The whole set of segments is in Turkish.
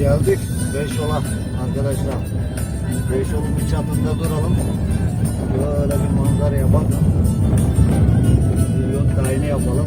Geldik Beşola arkadaşlar. Beşol'un bir çatında duralım. Böyle bir manzaraya bak. Milyon tayini yapalım.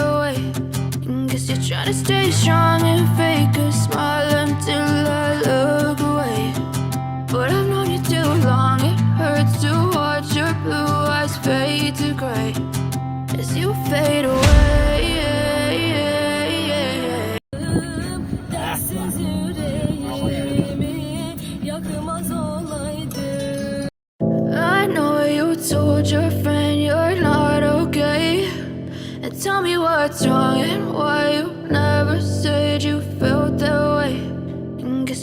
trying to stay strong and fake a smile until I look away. But I've known you too long, it hurts to watch your blue eyes fade to gray as you fade away. I know you told your friend you're not okay. And tell me what's wrong and why you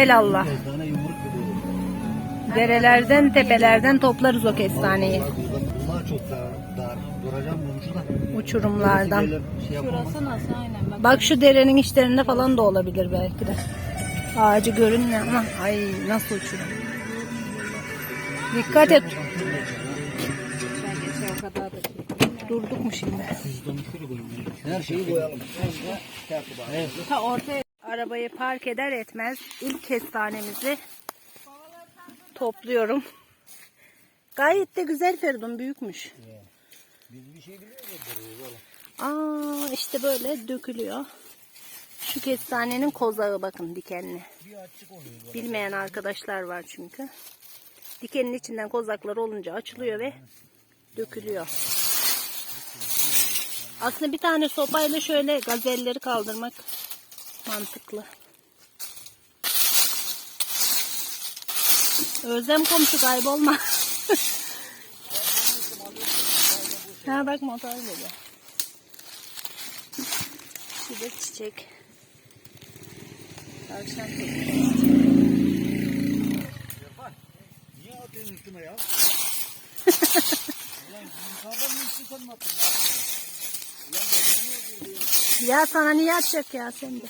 Evelallah. Derelerden, tepelerden toplarız o kestaneyi. Burada bunlar çok dar. dar. Duracağım bunu şurada. Uçurumlardan. Şey. Bak şu derenin içlerinde falan da olabilir belki de. Ağacı görünmüyor ama ay nasıl uçurum. Dikkat et. Durduk mu şimdi? Her şeyi koyalım. Ta ortaya arabayı park eder etmez ilk kestanemizi topluyorum. Gayet de güzel Feridun büyükmüş. Biz bir şey? Aa işte böyle dökülüyor. Şu kestanenin kozağı bakın dikenli. Bir açık oluyor. Bilmeyen arkadaşlar var çünkü. Dikenin içinden kozaklar olunca açılıyor ve dökülüyor. Aslında bir tane sopayla şöyle gazelleri kaldırmak mantıklı. Özlem komşu kaybolma. ha bak motor geliyor. Bir de çiçek. Çiçeği. Niye atıyorsun üstüme ya? Ulan mı attın? Ya sana niye atacak ya sen de?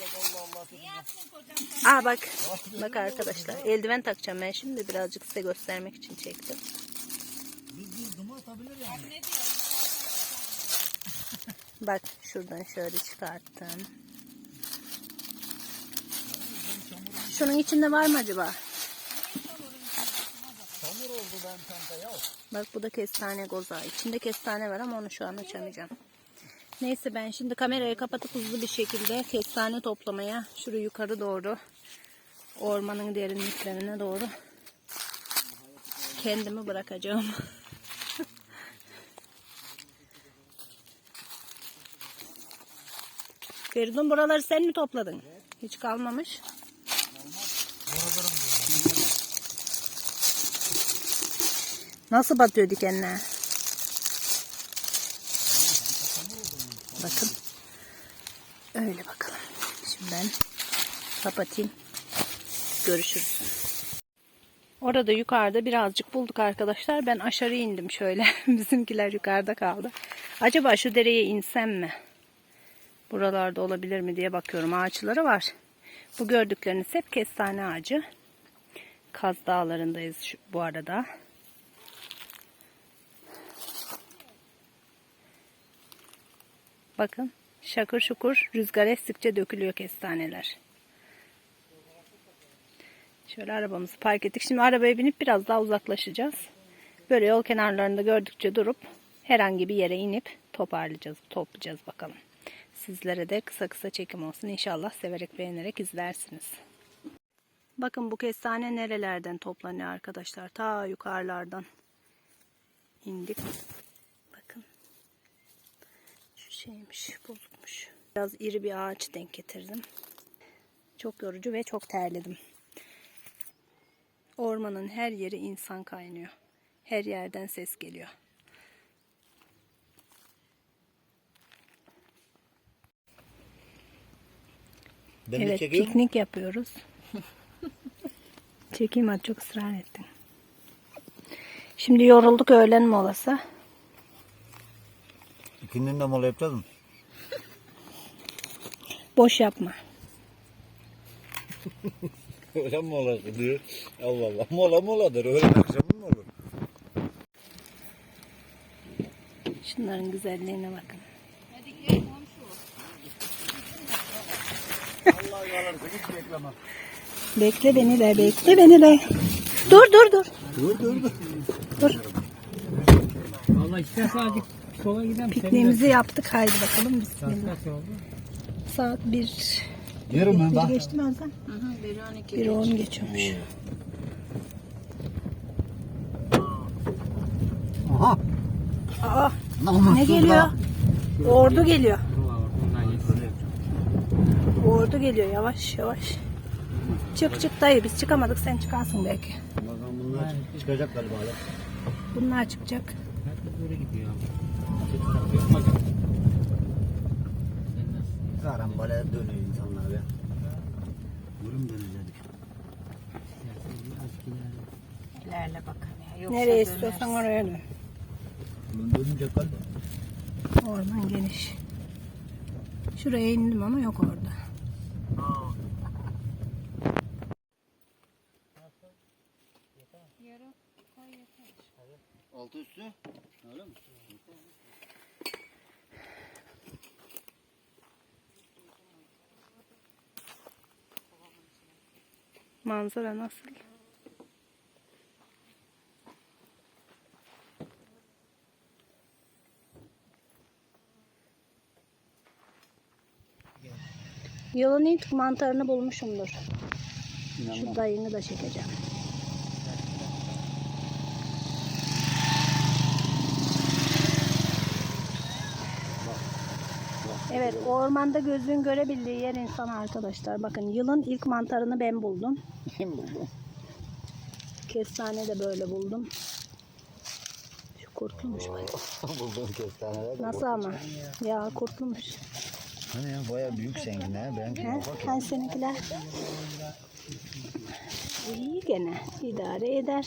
Aa bak. Bak arkadaşlar. Eldiven takacağım ben şimdi birazcık size göstermek için çektim. Bak şuradan şöyle çıkarttım. Şunun içinde var mı acaba? Bak bu da kestane goza. İçinde kestane var ama onu şu an açamayacağım. Neyse ben şimdi kamerayı kapatıp hızlı bir şekilde kestane toplamaya şuraya yukarı doğru ormanın derinliklerine doğru kendimi bırakacağım. Feridun buraları sen mi topladın? Hiç kalmamış. Nasıl batıyor dikenler? Bakın. Öyle bakalım. Şimdi ben kapatayım. Görüşürüz. Orada yukarıda birazcık bulduk arkadaşlar. Ben aşağı indim şöyle. Bizimkiler yukarıda kaldı. Acaba şu dereye insem mi? Buralarda olabilir mi diye bakıyorum. Ağaçları var. Bu gördükleriniz hep kestane ağacı. Kaz Dağları'ndayız şu, bu arada. Bakın şakır şukur rüzgar estikçe dökülüyor kestaneler. Şöyle arabamızı park ettik. Şimdi arabaya binip biraz daha uzaklaşacağız. Böyle yol kenarlarında gördükçe durup herhangi bir yere inip toparlayacağız, toplayacağız bakalım. Sizlere de kısa kısa çekim olsun. İnşallah severek beğenerek izlersiniz. Bakın bu kestane nerelerden toplanıyor arkadaşlar. Ta yukarılardan indik. Şeymiş, bozukmuş. Biraz iri bir ağaç denk getirdim. Çok yorucu ve çok terledim. Ormanın her yeri insan kaynıyor. Her yerden ses geliyor. Ben evet, çekeyim. piknik yapıyoruz. Çekeyim hadi çok ısrar ettin. Şimdi yorulduk öğlen molası. İkindinin de mola yapacağız mı? Boş yapma. Öyle mola diyor. Allah Allah. Mola moladır. Öyle akşamı mı olur? Şunların güzelliğine bakın. Allah yalarsa hiç beklemem. Bekle beni de, bekle beni de. Dur dur dur. Dur dur dur. Dur. Allah isterse azıcık sola gidelim. Pikniğimizi yaptık. Haydi bakalım. Saat Bismillah. kaç oldu? Saat bir. Yerim ben Bir bak. geçti mi Azam? Bir on geçiyormuş. Aha. Aa, Namussuz ne geliyor? da. Ordu geliyor. Ordu geliyor yavaş yavaş. Çık çık dayı biz çıkamadık sen çıkarsın belki. Bakalım bunlar çıkacak galiba. Bunlar çıkacak. Herkes böyle gidiyor. Karambole dönüyor insanlar ya. Durum dönecek. İlerle. Bakalım ya. Nereye istiyorsan oraya dön. Bunun dönecek galiba. Orman geniş. Şuraya indim ama yok orada. Manzara nasıl? Yolun ilk mantarını bulmuşumdur. Şu dayını da çekeceğim. Evet, ormanda gözün görebildiği yer insan arkadaşlar. Bakın yılın ilk mantarını ben buldum. Kim buldu? Kestane de böyle buldum. Şu kurtulmuş bak. Buldum kestaneler. de Nasıl ama? Ya kurtulmuş. Hani ya baya büyük senin ha. Benimki He? ya. Hani seninkiler? İyi gene. idare eder.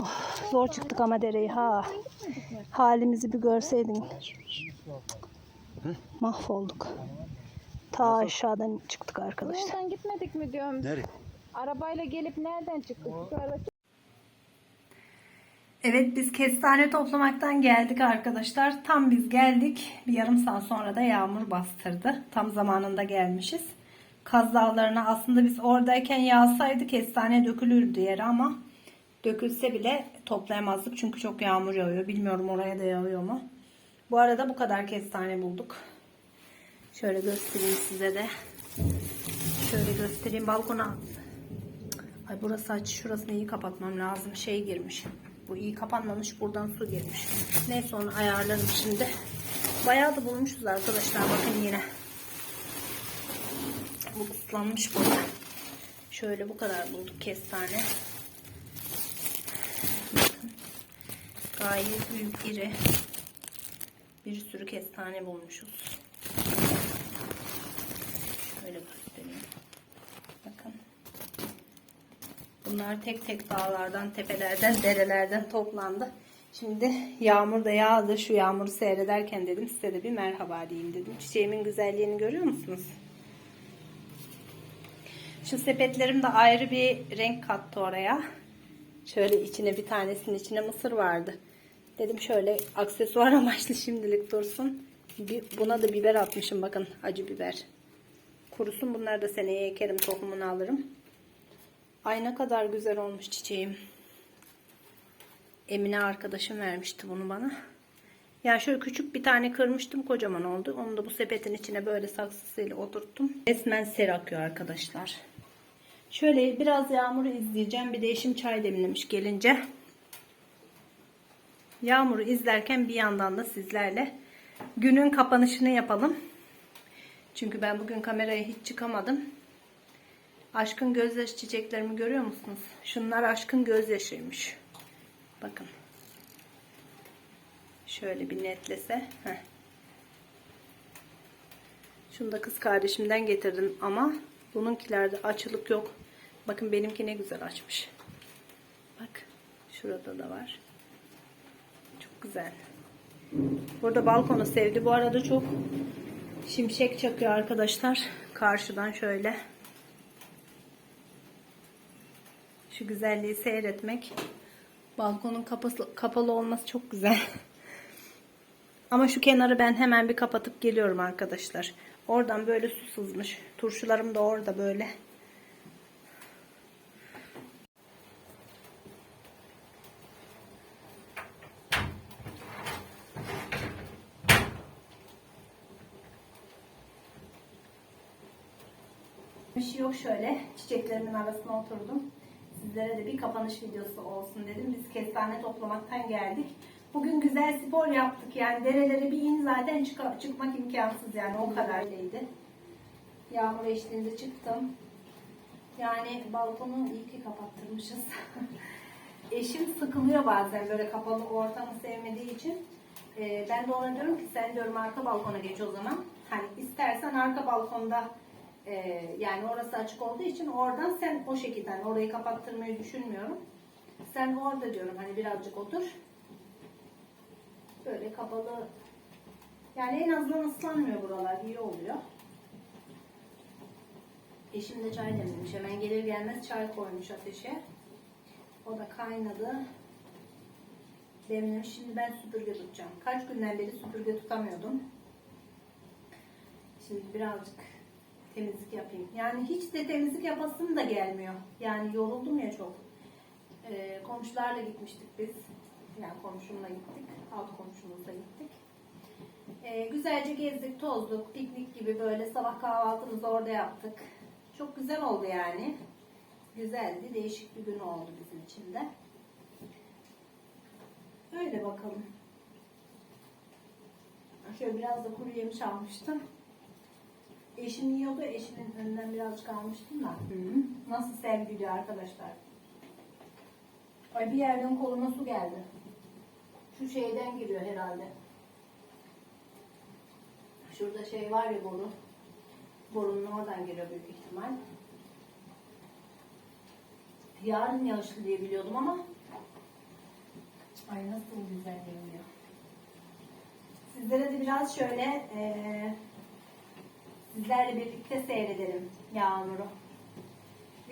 Oh, zor çıktık ama dereyi ha. Halimizi bir görseydin. Mahvolduk. Ta aşağıdan çıktık arkadaşlar. Buradan gitmedik mi diyorum. Nereye? Arabayla gelip nereden çıktık? Evet biz kestane toplamaktan geldik arkadaşlar. Tam biz geldik. Bir yarım saat sonra da yağmur bastırdı. Tam zamanında gelmişiz. Kaz Dağları'na aslında biz oradayken yağsaydı kestane dökülürdü yere ama dökülse bile toplayamazdık. Çünkü çok yağmur yağıyor. Bilmiyorum oraya da yağıyor mu. Bu arada bu kadar kestane bulduk. Şöyle göstereyim size de. Şöyle göstereyim balkona Ay burası aç. Şurasını iyi kapatmam lazım. Şey girmiş. Bu iyi kapanmamış. Buradan su girmiş. Neyse onu ayarlarım şimdi. Bayağı da bulmuşuz arkadaşlar. Bakın yine. Bu ıslanmış burada. Şöyle bu kadar bulduk kestane. Bakın. Gayet büyük iri. Bir sürü kestane bulmuşuz. Şöyle göstereyim. Bakın. Bunlar tek tek dağlardan, tepelerden, derelerden toplandı. Şimdi yağmur da yağdı. Şu yağmuru seyrederken dedim size de bir merhaba diyeyim dedim. Çiçeğimin güzelliğini görüyor musunuz? Şu sepetlerim de ayrı bir renk kattı oraya. Şöyle içine bir tanesinin içine mısır vardı. Dedim şöyle aksesuar amaçlı şimdilik dursun. Buna da biber atmışım bakın acı biber. Kurusun bunları da seneye ekerim tohumunu alırım. Ay ne kadar güzel olmuş çiçeğim. Emine arkadaşım vermişti bunu bana. Ya şöyle küçük bir tane kırmıştım kocaman oldu. Onu da bu sepetin içine böyle saksısıyla oturttum. Resmen ser akıyor arkadaşlar. Şöyle biraz yağmuru izleyeceğim. Bir de eşim çay demlemiş gelince. Yağmuru izlerken bir yandan da sizlerle günün kapanışını yapalım. Çünkü ben bugün kameraya hiç çıkamadım. Aşkın gözyaşı çiçeklerimi görüyor musunuz? Şunlar aşkın gözyaşıymış. Bakın. Şöyle bir netlese. Heh. Şunu da kız kardeşimden getirdim ama bununkilerde açılık yok. Bakın benimki ne güzel açmış. Bak. Şurada da var. Güzel. Burada balkonu sevdi. Bu arada çok şimşek çakıyor arkadaşlar. Karşıdan şöyle. Şu güzelliği seyretmek. Balkonun kapası, kapalı olması çok güzel. Ama şu kenarı ben hemen bir kapatıp geliyorum arkadaşlar. Oradan böyle su sızmış. Turşularım da orada böyle. Yok şöyle. Çiçeklerimin arasına oturdum. Sizlere de bir kapanış videosu olsun dedim. Biz kestane toplamaktan geldik. Bugün güzel spor yaptık. Yani derelere bir in zaten çık- çıkmak imkansız yani o kadar öyleydi. Yağmur eşliğinde çıktım. Yani balkonu iyi ki kapattırmışız. Eşim sıkılıyor bazen böyle kapalı ortamı sevmediği için. Ee, ben de ona diyorum ki sen diyorum arka balkona geç o zaman. Hani istersen arka balkonda e, yani orası açık olduğu için oradan sen o şekilde hani orayı kapattırmayı düşünmüyorum. Sen orada diyorum hani birazcık otur. Böyle kapalı yani en azından ıslanmıyor buralar iyi oluyor. Eşim de çay demlemiş. Hemen gelir gelmez çay koymuş ateşe. O da kaynadı. Demlemiş. Şimdi ben süpürge tutacağım. Kaç günden beri süpürge tutamıyordum. Şimdi birazcık temizlik yapayım. Yani hiç de temizlik yapasım da gelmiyor. Yani yoruldum ya çok. Ee, komşularla gitmiştik biz. Yani komşumla gittik. Alt komşumuzla gittik. Ee, güzelce gezdik, tozduk. Piknik gibi böyle sabah kahvaltımızı orada yaptık. Çok güzel oldu yani. Güzeldi. Değişik bir gün oldu bizim için de. Öyle bakalım. Şöyle biraz da kuru yemiş almıştım. Eşim yiyordu. Eşimin önünden birazcık almıştım da. Nasıl sevgi diyor arkadaşlar. Ay bir yerden koluma su geldi. Şu şeyden giriyor herhalde. Şurada şey var ya boru. Borunun oradan geliyor büyük ihtimal. Yarın yağışlı diye biliyordum ama Ay nasıl güzel geliyor. Sizlere de biraz şöyle eee sizlerle birlikte seyredelim Yağmur'u.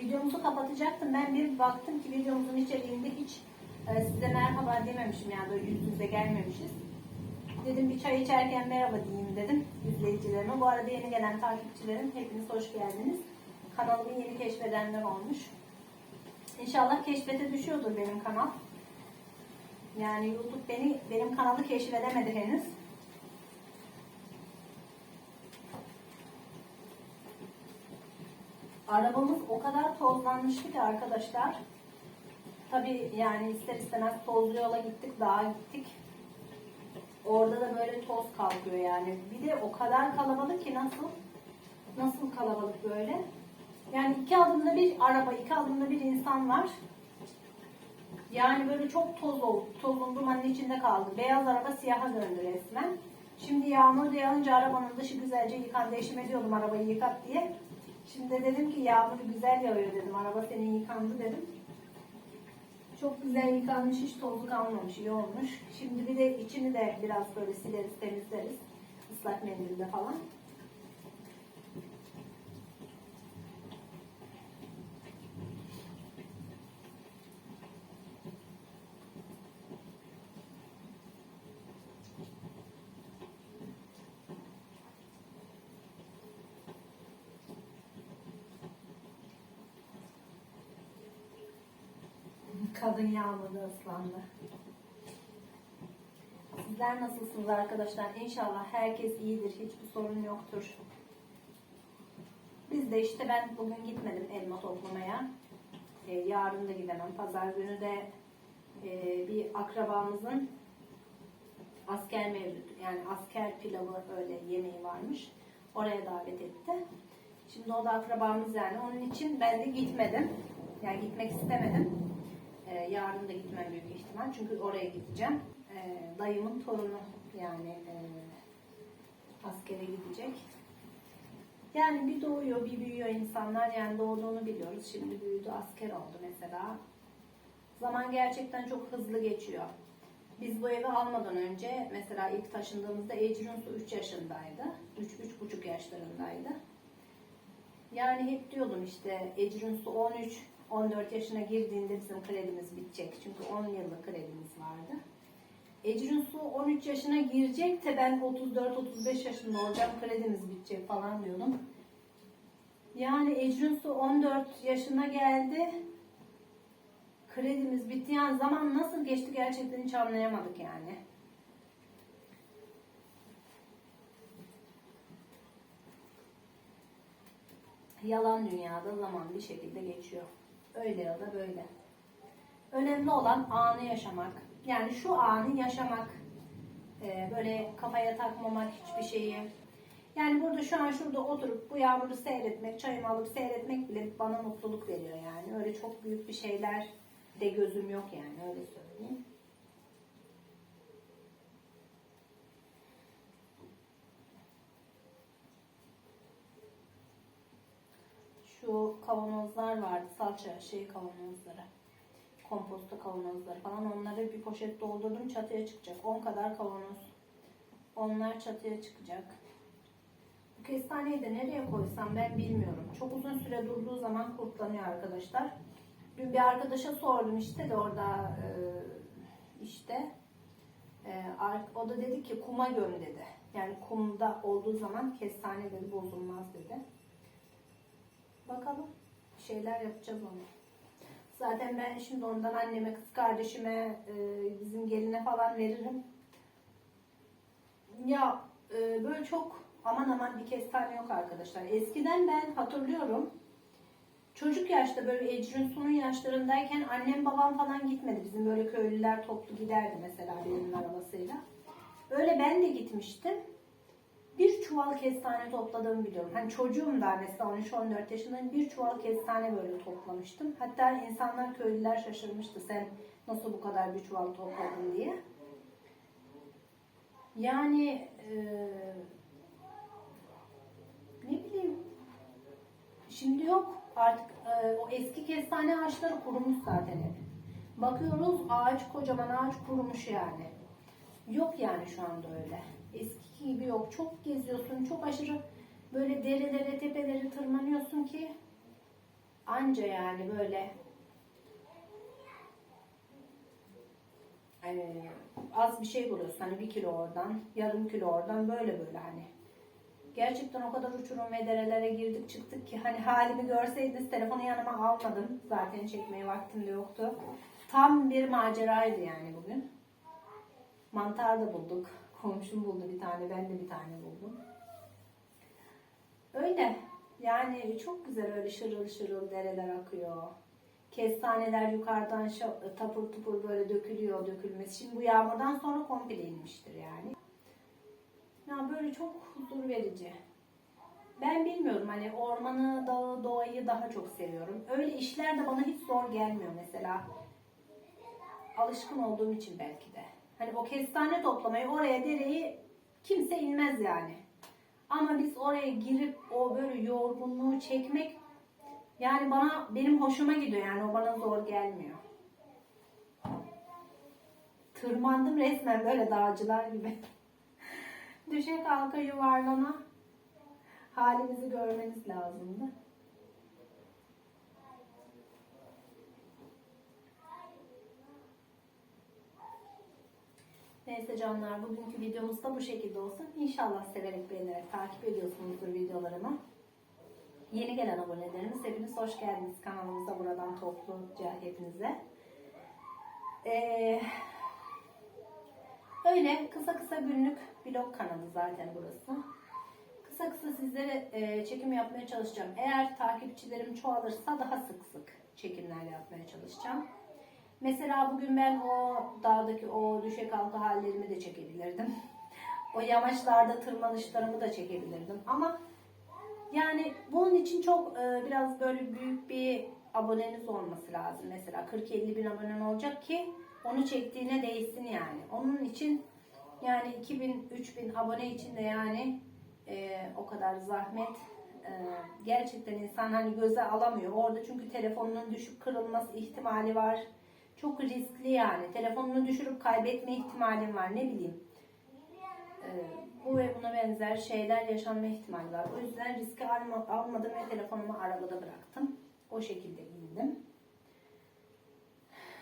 Videomuzu kapatacaktım. Ben bir baktım ki videomuzun içeriğinde hiç e, size merhaba dememişim yani böyle yüz yüze gelmemişiz. Dedim bir çay içerken merhaba diyeyim dedim izleyicilerime. Bu arada yeni gelen takipçilerim hepiniz hoş geldiniz. Kanalımı yeni keşfedenler olmuş. İnşallah keşfete düşüyordur benim kanal. Yani YouTube beni benim kanalı keşfedemedi henüz. Arabamız o kadar tozlanmıştı ki arkadaşlar. Tabii yani ister istemez tozlu yola gittik, dağa gittik. Orada da böyle toz kalkıyor yani. Bir de o kadar kalabalık ki nasıl? Nasıl kalabalık böyle? Yani iki adımda bir araba, iki adımda bir insan var. Yani böyle çok toz oldu. Tozun dumanın içinde kaldı. Beyaz araba siyaha döndü resmen. Şimdi yağmur yağınca arabanın dışı güzelce yıkandı. Eşime diyordum arabayı yıkat diye. Şimdi de dedim ki yağmur güzel yağıyor dedim. Araba senin yıkandı dedim. Çok güzel yıkanmış, hiç tozu kalmamış, iyi olmuş. Şimdi bir de içini de biraz böyle sileriz, temizleriz. Islak mendille falan. Kadın yağmurda ıslandı. Sizler nasılsınız arkadaşlar? İnşallah herkes iyidir. Hiçbir sorun yoktur. Biz de işte ben bugün gitmedim elma toplamaya. Ee, yarın da gidemem. Pazar günü de e, bir akrabamızın asker mevlütü yani asker pilavı öyle yemeği varmış. Oraya davet etti. Şimdi o da akrabamız yani. Onun için ben de gitmedim. Yani gitmek istemedim. Ee, yarın da gitmem büyük ihtimal. Çünkü oraya gideceğim. Ee, dayımın torunu yani e, askere gidecek. Yani bir doğuyor, bir büyüyor insanlar. Yani doğduğunu biliyoruz. Şimdi büyüdü, asker oldu mesela. Zaman gerçekten çok hızlı geçiyor. Biz bu evi almadan önce mesela ilk taşındığımızda Ecrin Su 3 yaşındaydı. 3-3,5 yaşlarındaydı. Yani hep diyordum işte Ecrin Su 13 14 yaşına girdiğinde bizim kredimiz bitecek. Çünkü 10 yıllık kredimiz vardı. Ecrin Su 13 yaşına girecek de ben 34-35 yaşında olacağım kredimiz bitecek falan diyordum. Yani Ecrin Su 14 yaşına geldi. Kredimiz bitti. Yani zaman nasıl geçti gerçekten hiç anlayamadık yani. Yalan dünyada zaman bir şekilde geçiyor. Öyle ya da böyle. Önemli olan anı yaşamak. Yani şu anı yaşamak. Ee, böyle kafaya takmamak hiçbir şeyi. Yani burada şu an şurada oturup bu yağmuru seyretmek, çayımı alıp seyretmek bile bana mutluluk veriyor yani. Öyle çok büyük bir şeyler de gözüm yok yani öyle söyleyeyim. Şu kavanozlar vardı salça şey kavanozları. Komposto kavanozları falan onları bir poşet doldurdum çatıya çıkacak. 10 kadar kavanoz. Onlar çatıya çıkacak. Bu kestaneyi de nereye koysam ben bilmiyorum. Çok uzun süre durduğu zaman kurtlanıyor arkadaşlar. Dün bir arkadaşa sordum işte de orada e, işte e, o da dedi ki kuma göm dedi. Yani kumda olduğu zaman kestane dedi bozulmaz dedi. Bakalım. Bir şeyler yapacağız onu. Zaten ben şimdi ondan anneme, kız kardeşime, e, bizim geline falan veririm. Ya e, böyle çok aman aman bir kestane yok arkadaşlar. Eskiden ben hatırlıyorum. Çocuk yaşta böyle Ecrin Su'nun yaşlarındayken annem babam falan gitmedi. Bizim böyle köylüler toplu giderdi mesela birinin arabasıyla. Öyle ben de gitmiştim. Bir çuval kestane topladığımı biliyorum. Hani çocuğum da mesela 13-14 yaşındayım. Bir çuval kestane böyle toplamıştım. Hatta insanlar köylüler şaşırmıştı. Sen nasıl bu kadar bir çuval topladın diye. Yani eee, ne bileyim şimdi yok artık eee, o eski kestane ağaçları kurumuş zaten hep. Bakıyoruz ağaç kocaman ağaç kurumuş yani. Yok yani şu anda öyle. Eski gibi yok. Çok geziyorsun. Çok aşırı böyle derelere tepelere tırmanıyorsun ki anca yani böyle hani az bir şey buluyorsun. Hani bir kilo oradan, yarım kilo oradan böyle böyle hani. Gerçekten o kadar uçurum ve derelere girdik çıktık ki hani halimi görseydiniz telefonu yanıma almadım. Zaten çekmeye vaktim de yoktu. Tam bir maceraydı yani bugün. Mantar da bulduk. Komşum buldu bir tane, ben de bir tane buldum. Öyle. Yani çok güzel öyle şırıl şırıl dereler akıyor. Kestaneler yukarıdan tapur tupur böyle dökülüyor, dökülmesi. Şimdi bu yağmurdan sonra komple inmiştir yani. Ya böyle çok huzur verici. Ben bilmiyorum hani ormanı, dağı, doğayı daha çok seviyorum. Öyle işler de bana hiç zor gelmiyor mesela. Alışkın olduğum için belki de. Hani o kestane toplamayı oraya dereyi kimse inmez yani. Ama biz oraya girip o böyle yorgunluğu çekmek yani bana benim hoşuma gidiyor yani o bana zor gelmiyor. Tırmandım resmen böyle dağcılar gibi. Düşe kalka yuvarlana halimizi görmeniz lazımdı. Neyse canlar bugünkü videomuz da bu şekilde olsun. İnşallah severek beğenerek takip ediyorsunuzdur videolarımı. Yeni gelen abonelerimiz hepiniz hoş geldiniz kanalımıza buradan topluca hepinize. Ee, öyle kısa kısa günlük vlog kanalı zaten burası. Kısa kısa sizlere e, çekim yapmaya çalışacağım. Eğer takipçilerim çoğalırsa daha sık sık çekimler yapmaya çalışacağım. Mesela bugün ben o dağdaki o düşe kalka hallerimi de çekebilirdim. O yamaçlarda tırmanışlarımı da çekebilirdim. Ama yani bunun için çok e, biraz böyle büyük bir aboneniz olması lazım. Mesela 40-50 bin abonen olacak ki onu çektiğine değsin yani. Onun için yani 2000-3000 abone için de yani e, o kadar zahmet e, gerçekten insan hani göze alamıyor. Orada çünkü telefonunun düşüp kırılması ihtimali var. Çok riskli yani. Telefonunu düşürüp kaybetme ihtimalin var. Ne bileyim. E, bu ve buna benzer şeyler yaşanma ihtimali var. O yüzden riski alma, almadım ve telefonumu arabada bıraktım. O şekilde indim.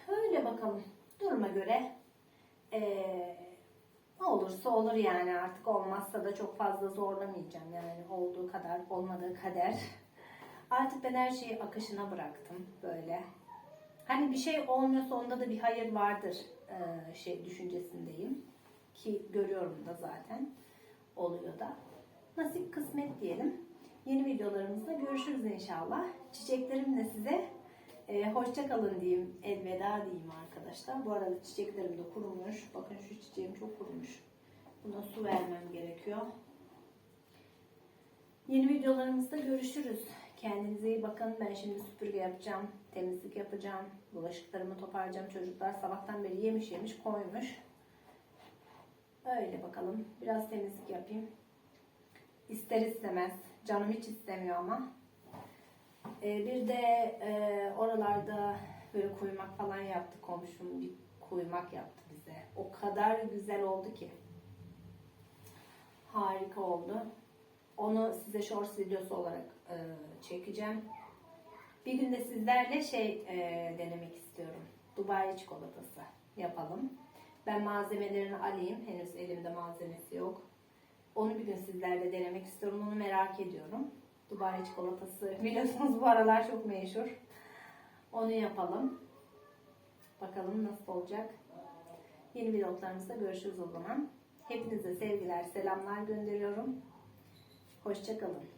Öyle bakalım. Duruma göre eee ne olursa olur yani artık olmazsa da çok fazla zorlamayacağım yani olduğu kadar olmadığı kader. Artık ben her şeyi akışına bıraktım böyle. Hani bir şey olmuyorsa onda da bir hayır vardır eee, şey düşüncesindeyim ki görüyorum da zaten oluyor da. Nasip kısmet diyelim. Yeni videolarımızda görüşürüz inşallah. Çiçeklerimle size e, hoşça kalın diyeyim, elveda diyeyim arkadaşlar. Bu arada çiçeklerim de kurumuş. Bakın şu çiçeğim çok kurumuş. Buna su vermem gerekiyor. Yeni videolarımızda görüşürüz. Kendinize iyi bakın. Ben şimdi süpürge yapacağım. Temizlik yapacağım. Bulaşıklarımı toparlayacağım. Çocuklar sabahtan beri yemiş yemiş koymuş. Öyle bakalım. Biraz temizlik yapayım. İster istemez. Canım hiç istemiyor ama. Ee, bir de e, oralarda böyle kuymak falan yaptı komşum. Bir kuymak yaptı bize. O kadar güzel oldu ki. Harika oldu. Onu size shorts videosu olarak e, çekeceğim. Bir gün de sizlerle şey e, denemek istiyorum. Dubai çikolatası yapalım. Ben malzemelerini alayım. Henüz elimde malzemesi yok. Onu bir gün sizlerle denemek istiyorum. Onu merak ediyorum. Dubai çikolatası biliyorsunuz bu aralar çok meşhur. Onu yapalım. Bakalım nasıl olacak. Yeni vloglarımızda görüşürüz o zaman. Hepinize sevgiler, selamlar gönderiyorum. Hoşçakalın.